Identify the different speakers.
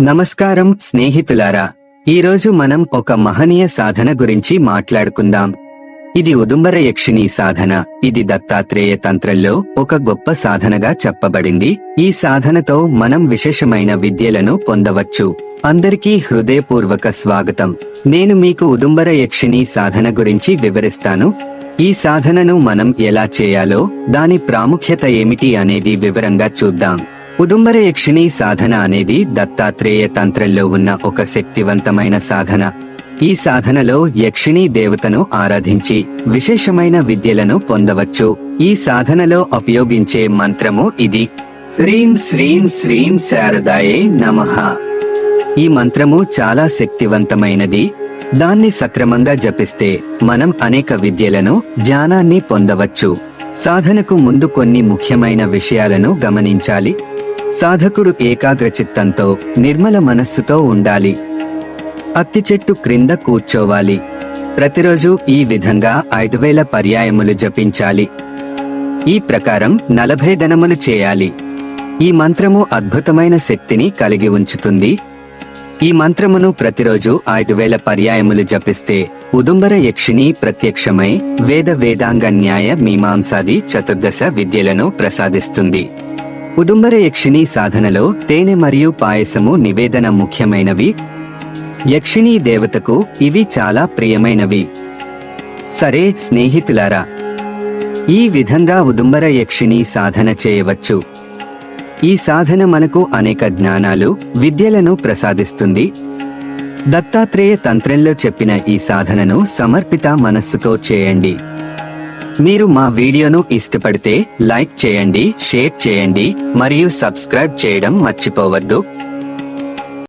Speaker 1: నమస్కారం స్నేహితులారా. ఈరోజు మనం ఒక మహనీయ సాధన గురించి మాట్లాడుకుందాం. ఇది ఉదుంబర యక్షిణీ సాధన. ఇది దత్తాత్రేయ తంత్రంలో ఒక గొప్ప సాధనగా చెప్పబడింది. ఈ సాధనతో మనం విశేషమైన విద్యలను పొందవచ్చు. అందరికీ హృదయపూర్వక స్వాగతం. నేను మీకు ఉదుంబర యక్షిణీ సాధన గురించి వివరిస్తాను. ఈ సాధనను మనం ఎలా చేయాలో దాని ప్రాముఖ్యత ఏమిటి అనేది వివరంగా చూద్దాం. ఉదుంబర యక్షిణి సాధన అనేది దత్తాత్రేయ తంత్రంలో ఉన్న ఒక శక్తివంతమైన సాధన. ఈ సాధనలో యక్షిణీ దేవతను ఆరాధించి విశేషమైన విద్యలను పొందవచ్చు. ఈ సాధనలో ఉపయోగించే మంత్రము ఇది. హ్రీం శ్రీం శ్రీం శారదాయే నమః. ఈ మంత్రము చాలా శక్తివంతమైనది. దాన్ని సక్రమంగా జపిస్తే మనం అనేక విద్యలను జ్ఞానాన్ని పొందవచ్చు. సాధనకు ముందు కొన్ని ముఖ్యమైన విషయాలను గమనించాలి. సాధకుడు ఏకాగ్రచిత్తంతో నిర్మల మనస్సుతో ఉండాలి. అత్తి చెట్టు క్రింద కూర్చోవాలి. ప్రతిరోజు ఈ విధంగా ఐదు వేల పర్యాయములు జపించాలి. ఈ ప్రకారం నలభై దినములు చేయాలి. ఈ మంత్రము అద్భుతమైన శక్తిని కలిగి ఉంచుతుంది. ఈ మంత్రమును ప్రతిరోజు ఐదు వేల పర్యాయములు జపిస్తే ఉదుంబర యక్షిణి ప్రత్యక్షమై వేద వేదాంగ న్యాయ మీమాంసాది చతుర్దశ విద్యలను ప్రసాదిస్తుంది. ఉదుంబర సాధనలో తేనె మరియు పాయసము నివేదన ముఖ్యమైనవి. యక్షిణీ దేవతకు ఇవి చాలా ప్రియమైనవి. సరే స్నేహితులారా ఈ విధంగా ఉదుంబర యక్షిణి సాధన చేయవచ్చు. ఈ సాధన మనకు అనేక జ్ఞానాలు విద్యలను ప్రసాదిస్తుంది. దత్తాత్రేయ తంత్రంలో చెప్పిన ఈ సాధనను సమర్పిత మనస్సుతో చేయండి. మీరు మా వీడియోను ఇష్టపడితే లైక్ చేయండి షేర్ చేయండి మరియు సబ్స్క్రైబ్ చేయడం మర్చిపోవద్దు.